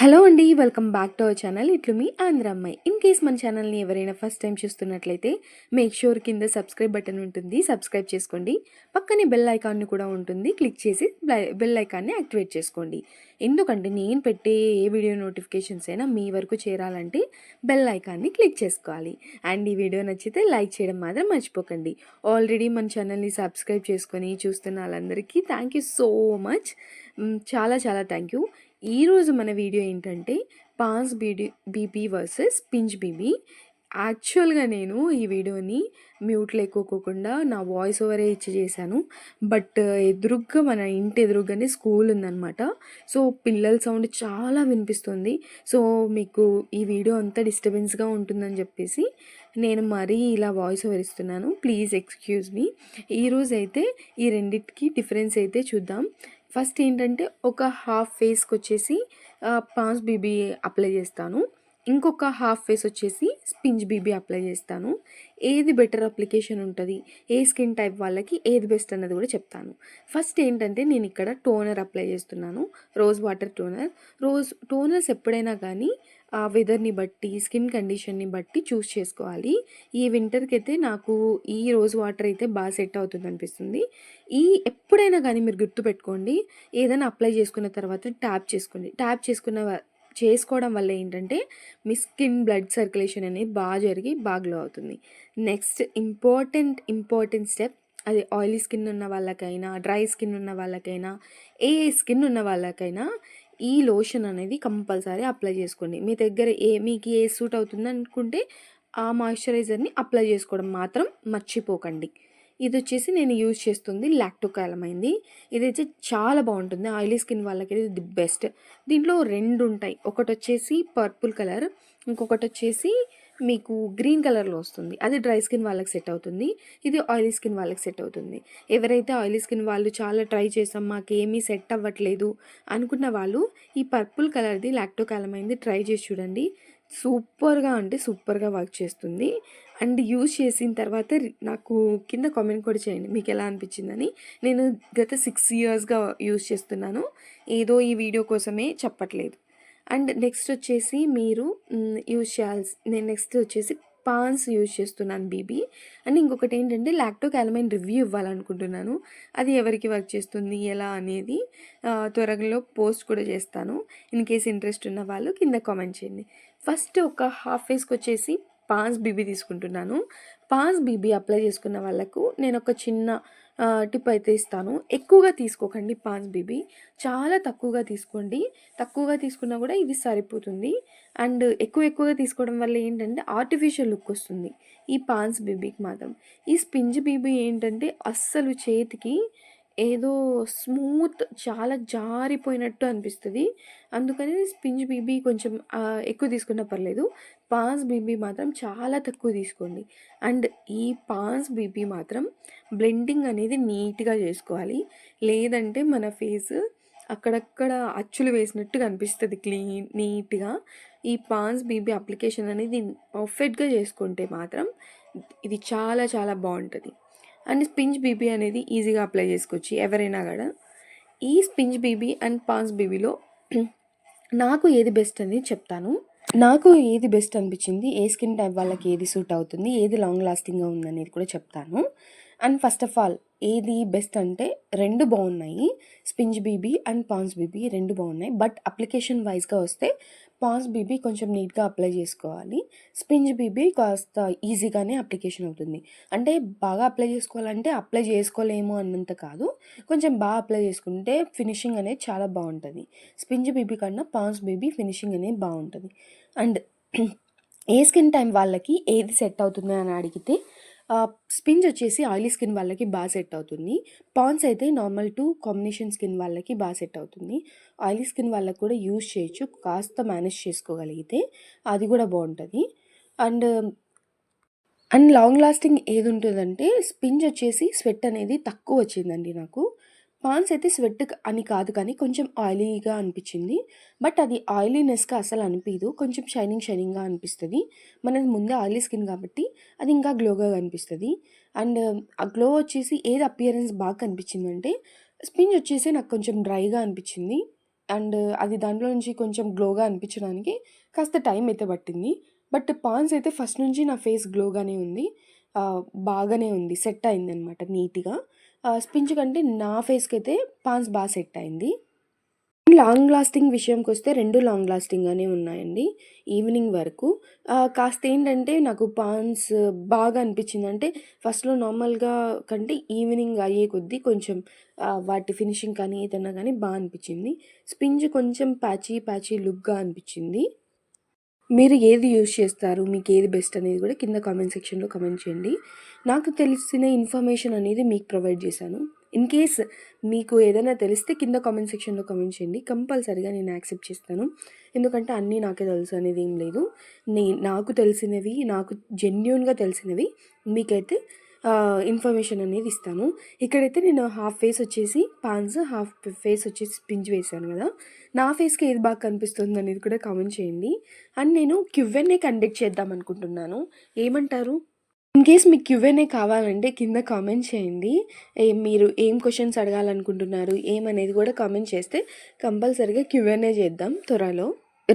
Hello అండి welcome back to our channel. ఇట్లు మీ ఆంధ్ర అమ్మాయి. ఇన్ కేస్ మన ఛానల్ని ఎవరైనా ఫస్ట్ టైం చూస్తున్నట్లయితే మేక్ షూర్ కింద సబ్స్క్రైబ్ బటన్ ఉంటుంది. సబ్స్క్రైబ్ చేసుకోండి. పక్కనే బెల్ ఐకాన్ కూడా ఉంటుంది. క్లిక్ చేసి బెల్ ఐకాన్ని యాక్టివేట్ చేసుకోండి. ఎందుకంటే నేను పెట్టే ఏ వీడియో నోటిఫికేషన్స్ అయినా మీ వరకు చేరాలంటే బెల్ ఐకాన్ని క్లిక్ చేసుకోవాలి. అండ్ ఈ వీడియో నచ్చితే లైక్ చేయడం మాత్రం మర్చిపోకండి. ఆల్రెడీ మన ఛానల్ని సబ్స్క్రైబ్ చేసుకొని చూస్తున్న వాళ్ళందరికీ థ్యాంక్ యూ సో మచ్ చాలా చాలా థ్యాంక్ యూ ఈరోజు మన వీడియో ఏంటంటే పాన్స్ బీడీ బీబీ వర్సెస్ పింజ్ బీబీ. యాక్చువల్గా నేను ఈ వీడియోని మ్యూట్లో ఎక్కువకోకుండా నా వాయిస్ ఓవరే ఇచ్చి చేశాను. బట్ ఎదురుగ్గా మన ఇంటి ఎదురుగ్గానే స్కూల్ ఉందన్నమాట. సో పిల్లల సౌండ్ చాలా వినిపిస్తుంది. సో మీకు ఈ వీడియో అంతా డిస్టర్బెన్స్గా ఉంటుందని చెప్పేసి నేను మరీ ఇలా వాయిస్ ఓవర్ ఇస్తున్నాను. Please excuse me. ఈరోజు అయితే ఈ రెండింటికి డిఫరెన్స్ అయితే చూద్దాం. ఫస్ట్ ఏంటంటే ఒక హాఫ్ ఫేస్కి వచ్చేసి పాన్స్ బీబీ అప్లై చేస్తాను. ఇంకొక హాఫ్ ఫేస్ వచ్చేసి స్పింజ్ బీబీ అప్లై చేస్తాను. ఏది బెటర్ అప్లికేషన్ ఉంటుంది? ఏ స్కిన్ టైప్ వాళ్ళకి ఏది బెస్ట్ అన్నది కూడా చెప్తాను. ఫస్ట్ ఏంటంటే నేను ఇక్కడ టోనర్ అప్లై చేస్తున్నాను. Rose water toner. Rose toners ఎప్పుడైనా కానీ వెదర్ని బట్టి స్కిన్ కండిషన్ని బట్టి చూస్ చేసుకోవాలి. ఈ వింటర్కి అయితే నాకు ఈ రోజ్ వాటర్ అయితే బాగా సెట్ అవుతుంది అనిపిస్తుంది. ఈ ఎప్పుడైనా కానీ మీరు గుర్తుపెట్టుకోండి ఏదైనా అప్లై చేసుకున్న తర్వాత ట్యాప్ చేసుకోండి. ట్యాప్ చేసుకున్న చేసుకోవడం వల్ల ఏంటంటే మీ స్కిన్ బ్లడ్ సర్క్యులేషన్ అనేది బాగా జరిగి బాగా గ్లో అవుతుంది. నెక్స్ట్ ఇంపార్టెంట్ ఇంపార్టెంట్ స్టెప్ అది ఆయిలీ స్కిన్ ఉన్న వాళ్ళకైనా డ్రై స్కిన్ ఉన్న వాళ్ళకైనా ఏ స్కిన్ ఉన్న వాళ్ళకైనా ఈ లోషన్ అనేది కంపల్సరీ అప్లై చేసుకోండి. మీ దగ్గర ఏ మీకు ఏ సూట్ అవుతుంది అనుకుంటే ఆ మాయిశ్చరైజర్ని అప్లై చేసుకోవడం మాత్రం మర్చిపోకండి. ఇది వచ్చేసి నేను యూజ్ చేస్తుంది లాక్టోకాలమైంది. ఇది వచ్చి చాలా బాగుంటుంది. ఆయిలీ స్కిన్ వాళ్ళకి ఇది ది బెస్ట్. దీంట్లో రెండు ఉంటాయి. ఒకటి వచ్చేసి పర్పుల్ కలర్ ఇంకొకటి వచ్చేసి మీకు గ్రీన్ కలర్లో వస్తుంది. అది డ్రై స్కిన్ వాళ్ళకి సెట్ అవుతుంది. ఇది ఆయిలీ స్కిన్ వాళ్ళకి సెట్ అవుతుంది. ఎవరైతే ఆయిలీ స్కిన్ వాళ్ళు చాలా ట్రై చేసాం మాకు ఏమీ సెట్ అవ్వట్లేదు అనుకున్న వాళ్ళు ఈ పర్పుల్ కలర్ది లాక్టోకాలమైంది ట్రై చేసి చూడండి. సూపర్గా అంటే సూపర్గా వర్క్ చేస్తుంది. అండ్ యూజ్ చేసిన తర్వాత నాకు కింద కామెంట్ కూడా చేయండి. మీకు ఎలా అనిపించిందని. నేను గత సిక్స్ ఇయర్స్గా యూజ్ చేస్తున్నాను. ఏదో ఈ వీడియో కోసమే చెప్పట్లేదు. అండ్ నెక్స్ట్ వచ్చేసి మీరు యూజ్ చేయాల్సి నేను నెక్స్ట్ వచ్చేసి పాన్స్ యూజ్ చేస్తున్నాను బీబీ. అండ్ ఇంకొకటి ఏంటంటే లాక్టో క్యాలమైన్ రివ్యూ ఇవ్వాలనుకుంటున్నాను. అది ఎవరికి వర్క్ చేస్తుంది ఎలా అనేది త్వరలో పోస్ట్ కూడా చేస్తాను. ఇన్ కేస్ ఇంట్రెస్ట్ ఉన్న వాళ్ళు కింద కామెంట్ చేయండి. ఫస్ట్ ఒక హాఫ్ ఫేస్కి వచ్చేసి పాన్స్ బీబీ తీసుకుంటున్నాను. పాన్స్ బీబీ అప్లై చేసుకున్న వాళ్ళకు నేను ఒక చిన్న టిప్ అయితే ఇస్తాను. ఎక్కువగా తీసుకోకండి పాన్స్ బీబీ. చాలా తక్కువగా తీసుకోండి. తక్కువగా తీసుకున్నా కూడా ఇది సరిపోతుంది. అండ్ ఎక్కువ ఎక్కువగా తీసుకోవడం వల్ల ఏంటంటే ఆర్టిఫిషియల్ లుక్ వస్తుంది. ఈ పాన్స్ బీబీకి మాత్రం. ఈ స్పింజ్ బీబీ ఏంటంటే అస్సలు చేతికి ఏదో స్మూత్ చాలా జారిపోయినట్టు అనిపిస్తుంది. అందుకని స్పింజ్ బీబీ కొంచెం ఎక్కువ తీసుకున్నా పర్లేదు. పాన్స్ బీబీ మాత్రం చాలా తక్కువ తీసుకోండి. అండ్ ఈ పాన్స్ బీబీ మాత్రం బ్లెండింగ్ అనేది నీట్గా చేసుకోవాలి. లేదంటే మన ఫేస్ అక్కడక్కడ అచ్చులు వేసినట్టు కనిపిస్తుంది క్లీన్ నీట్గా. ఈ పాన్స్ బీబీ అప్లికేషన్ అనేది పర్ఫెక్ట్గా చేసుకుంటే మాత్రం ఇది చాలా చాలా బాగుంటుంది అండ్ స్పింజ్ బీబీ అనేది ఈజీగా అప్లై చేసుకోవచ్చు ఎవరైనా కూడా. ఈ స్పింజ్ బీబీ అండ్ పాన్స్ బీబీలో నాకు ఏది బెస్ట్ అనేది చెప్తాను. నాకు ఏది బెస్ట్ అనిపించింది ఏ స్కిన్ టైప్ వాళ్ళకి ఏది సూట్ అవుతుంది ఏది లాంగ్ లాస్టింగ్గా ఉందనేది కూడా చెప్తాను. అండ్ ఫస్ట్ ఆఫ్ ఆల్ ఏది బెస్ట్ అంటే రెండు బాగున్నాయి Spinz BB and Pond's BB రెండు బాగున్నాయి బట్ అప్లికేషన్ వైజ్గా వస్తే పాస్ బీబీ కొంచెం నీట్గా అప్లై చేసుకోవాలి. స్పింజ్ బీబీ కాస్త ఈజీగానే అప్లికేషన్ అవుతుంది. అంటే బాగా అప్లై చేసుకోవాలంటే అప్లై చేసుకోలేము అన్నంత కాదు. కొంచెం బాగా అప్లై చేసుకుంటే ఫినిషింగ్ అనేది చాలా బాగుంటుంది. స్పింజ్ బీబీ కన్నా పాన్స్ బీబీ ఫినిషింగ్ అనేది బాగుంటుంది. అండ్ ఏ స్కిన్ టైం వాళ్ళకి ఏది సెట్ అవుతుంది అని అడిగితే స్పింజ్ వచ్చేసి ఆయిలీ స్కిన్ వాళ్ళకి బాగా సెట్ అవుతుంది. పాన్స్ అయితే నార్మల్ టు కాంబినేషన్ స్కిన్ వాళ్ళకి బాగా సెట్ అవుతుంది. ఆయిలీ స్కిన్ వాళ్ళకి కూడా యూజ్ చేయొచ్చు కాస్త మేనేజ్ చేసుకోగలిగితే అది కూడా బాగుంటుంది. అండ్ అండ్ లాంగ్ లాస్టింగ్ ఏది ఉంటుందంటే స్పింజ్ వచ్చేసి స్వెట్ అనేది తక్కువ వచ్చిందండి నాకు. పాన్స్ అయితే స్వెట్ అని కాదు కానీ కొంచెం ఆయిలీగా అనిపించింది. బట్ అది ఆయిలీనెస్గా అసలు అనిపించదు కొంచెం షైనింగ్ షైనింగ్గా అనిపిస్తుంది. మనది ముందే ఆయిలీ స్కిన్ కాబట్టి అది ఇంకా గ్లోగా కనిపిస్తుంది. అండ్ ఆ గ్లో వచ్చేసి ఏది అపియరెన్స్ బాగా కనిపించిందంటే స్పిన్ వచ్చేసి నాకు కొంచెం డ్రైగా అనిపించింది. అండ్ అది దాంట్లో నుంచి కొంచెం గ్లోగా అనిపించడానికి కాస్త టైం అయితే పట్టింది. బట్ పాన్స్ అయితే ఫస్ట్ నుంచి నా ఫేస్ గ్లోగానే ఉంది. బాగానే ఉంది. సెట్ అయింది అనమాట నీట్గా. స్పించ్ కంటే నా ఫేస్కి అయితే పాన్స్ బాగా సెట్ అయింది. లాంగ్ లాస్టింగ్ విషయంకి వస్తే రెండు లాంగ్ లాస్టింగ్గానే ఉన్నాయండి ఈవినింగ్ వరకు. కాస్త ఏంటంటే నాకు పాన్స్ బాగా అనిపించింది. అంటే ఫస్ట్లో నార్మల్గా కంటే ఈవినింగ్ అయ్యే కొద్దీ కొంచెం వాటి ఫినిషింగ్ కానీ ఏదైనా కానీ బాగా అనిపించింది. స్పింజ్ కొంచెం ప్యాచీ ప్యాచీ లుక్గా అనిపించింది. మీరు ఏది యూజ్ చేస్తారు? మీకు ఏది బెస్ట్ అనేది కూడా కింద కామెంట్ సెక్షన్లో కమెంట్ చేయండి. నాకు తెలిసిన ఇన్ఫర్మేషన్ అనేది మీకు ప్రొవైడ్ చేశాను. ఇన్ కేస్ మీకు ఏదైనా తెలిస్తే కింద కామెంట్ సెక్షన్లో కమెంట్ చేయండి. కంపల్సరీగా నేను యాక్సెప్ట్ చేస్తాను. ఎందుకంటే అన్నీ నాకే తెలుసు అనేది ఏం లేదు. నే నాకు తెలిసినవి నాకు జెన్యున్గా తెలిసినవి మీకైతే ఇన్ఫర్మేషన్ అనేది ఇస్తాను. ఇక్కడైతే నేను హాఫ్ ఫేస్ వచ్చేసి పాన్స్ హాఫ్ ఫేస్ వచ్చేసి పింజ్ వేసాను కదా. నా ఫేస్కి ఏది బాగా కనిపిస్తుంది అనేది కూడా కామెంట్ చేయండి. అండ్ నేను క్యూఎన్ఏ కండక్ట్ చేద్దాం అనుకుంటున్నాను. ఏమంటారు? ఇన్ కేస్ మీకు క్యూఎన్ఏ కావాలంటే కింద కామెంట్ చేయండి. మీరు ఏం క్వశ్చన్స్ అడగాలనుకుంటున్నారు ఏమనేది కూడా కామెంట్ చేస్తే కంపల్సరీగా క్యూఎన్ఏ చేద్దాం త్వరలో.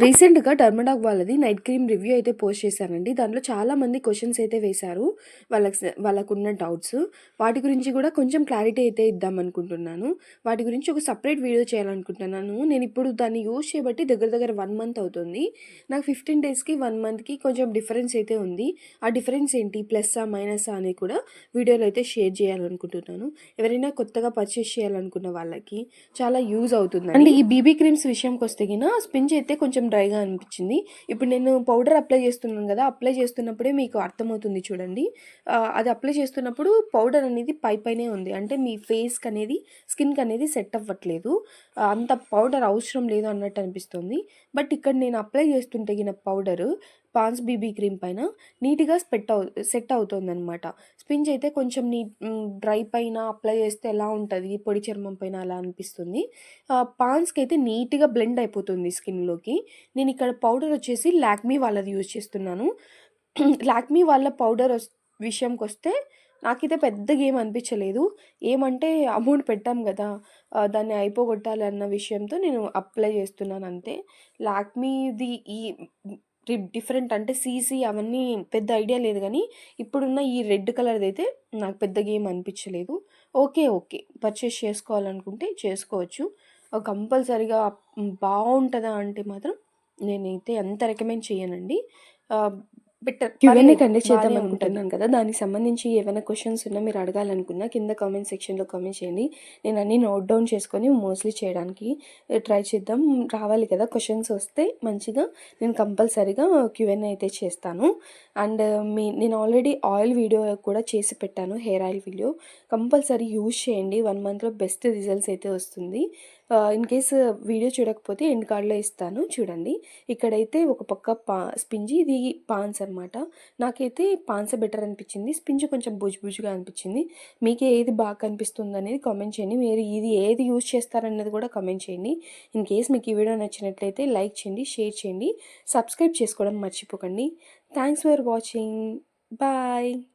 రీసెంట్గా టర్మడాక్ వాళ్ళది నైట్ క్రీమ్ రివ్యూ అయితే పోస్ట్ చేశానండి దాంట్లో చాలామంది క్వశ్చన్స్ అయితే వేశారు. వాళ్ళకి వాళ్ళకున్న డౌట్స్. వాటి గురించి కూడా కొంచెం క్లారిటీ అయితే ఇద్దాం అనుకుంటున్నాను. వాటి గురించి ఒక సపరేట్ వీడియో చేయాలనుకుంటున్నాను. నేను ఇప్పుడు దాన్ని యూజ్ చేయబట్టి దగ్గర దగ్గర వన్ మంత్ అవుతుంది. నాకు ఫిఫ్టీన్ డేస్కి వన్ మంత్కి కొంచెం డిఫరెన్స్ అయితే ఉంది. ఆ డిఫరెన్స్ ఏంటి? ప్లస్సా మైనసా అని కూడా వీడియోలో అయితే షేర్ చేయాలనుకుంటున్నాను. ఎవరైనా కొత్తగా పర్చేస్ చేయాలనుకున్న వాళ్ళకి చాలా యూజ్ అవుతుంది అండ్ ఈ బీబీ క్రీమ్స్ విషయంకి వస్తే గిన స్పింజ్ అయితే కొంచెం డ్రైగా అనిపించింది. ఇప్పుడు నేను పౌడర్ అప్లై చేస్తున్నాను కదా అప్లై చేస్తున్నప్పుడే మీకు అర్థమవుతుంది చూడండి. అది అప్లై చేస్తున్నప్పుడు పౌడర్ అనేది పై పైనే ఉంది. అంటే మీ ఫేస్కి అనేది స్కిన్కి అనేది సెట్ అవ్వట్లేదు. అంత పౌడర్ అవసరం లేదు అన్నట్టు అనిపిస్తుంది. బట్ ఇక్కడ నేను అప్లై చేస్తుంటే గిన పౌడరు పాన్స్ బీబీ క్రీమ్ పైన నీట్గా స్పెట్ అవు సెట్ అవుతుంది అనమాట స్పింజ్ అయితే కొంచెం నీ డ్రై పైన అప్లై చేస్తే ఎలా ఉంటుంది? పొడి చర్మం పైన అలా అనిపిస్తుంది. పాన్స్కి అయితే నీట్గా బ్లెండ్ అయిపోతుంది స్కిన్లోకి. నేను ఇక్కడ పౌడర్ వచ్చేసి లాక్మీ వాళ్ళది యూజ్ చేస్తున్నాను. లాక్మీ వాళ్ళ పౌడర్ విషయంకి వస్తే నాకైతే పెద్దగా గేమ్ అనిపించలేదు. ఏమంటే అమౌంట్ పెట్టాం కదా దాన్ని అయిపోగొట్టాలి అన్న విషయంతో నేను అప్లై చేస్తున్నాను అంతే. లాక్మీది ఈ డిఫరెంట్ అంటే సీసీ అవన్నీ పెద్ద ఐడియా లేదు కానీ ఇప్పుడున్న ఈ రెడ్ కలర్ది అయితే నాకు పెద్దగా గేమ్ అనిపించలేదు. Okay okay. పర్చేస్ చేసుకోవాలనుకుంటే చేసుకోవచ్చు. కంపల్సరిగా బాగుంటుందా అంటే మాత్రం నేనైతే అంత రికమెండ్ చేయనండి. బెటర్ Q&A కండక్ట్ చేద్దాం అనుకుంటున్నాను అనుకుంటున్నాను కదా. దానికి సంబంధించి ఏమైనా క్వశ్చన్స్ ఉన్నా మీరు అడగాలనుకున్నా కింద కామెంట్ సెక్షన్లో కామెంట్ చేయండి. నేను అన్నీ నోట్ డౌన్ చేసుకొని మోస్ట్లీ చేయడానికి ట్రై చేద్దాం. రావాలి కదా క్వశ్చన్స్ వస్తే మంచిగా నేను కంపల్సరీగా క్యూఎన్ అయితే చేస్తాను. అండ్ మీ నేను ఆల్రెడీ ఆయిల్ వీడియో కూడా చేసి పెట్టాను hair oil video compulsory use చేయండి. వన్ మంత్లో బెస్ట్ రిజల్ట్స్ అయితే వస్తుంది. ఇన్ కేస్ వీడియో చూడకపోతే ఎండ్ కార్డ్లో ఇస్తాను. చూడండి. ఇక్కడైతే ఒక పక్క పా స్పింజ్ ఇది పాన్స్ అనమాట నాకైతే పాన్స్ బెటర్ అనిపించింది. స్పింజ్ కొంచెం బుజ్ బుజ్గా అనిపించింది. మీకు ఏది బాగా కనిపిస్తుంది అనేది కామెంట్ చేయండి. మీరు ఇది ఏది యూజ్ చేస్తారన్నది కూడా కామెంట్ చేయండి. ఇన్ కేస్ మీకు ఈ వీడియో నచ్చినట్లయితే లైక్ చేయండి షేర్ చేయండి. సబ్స్క్రైబ్ చేసుకోవడం మర్చిపోకండి. Thanks for watching bye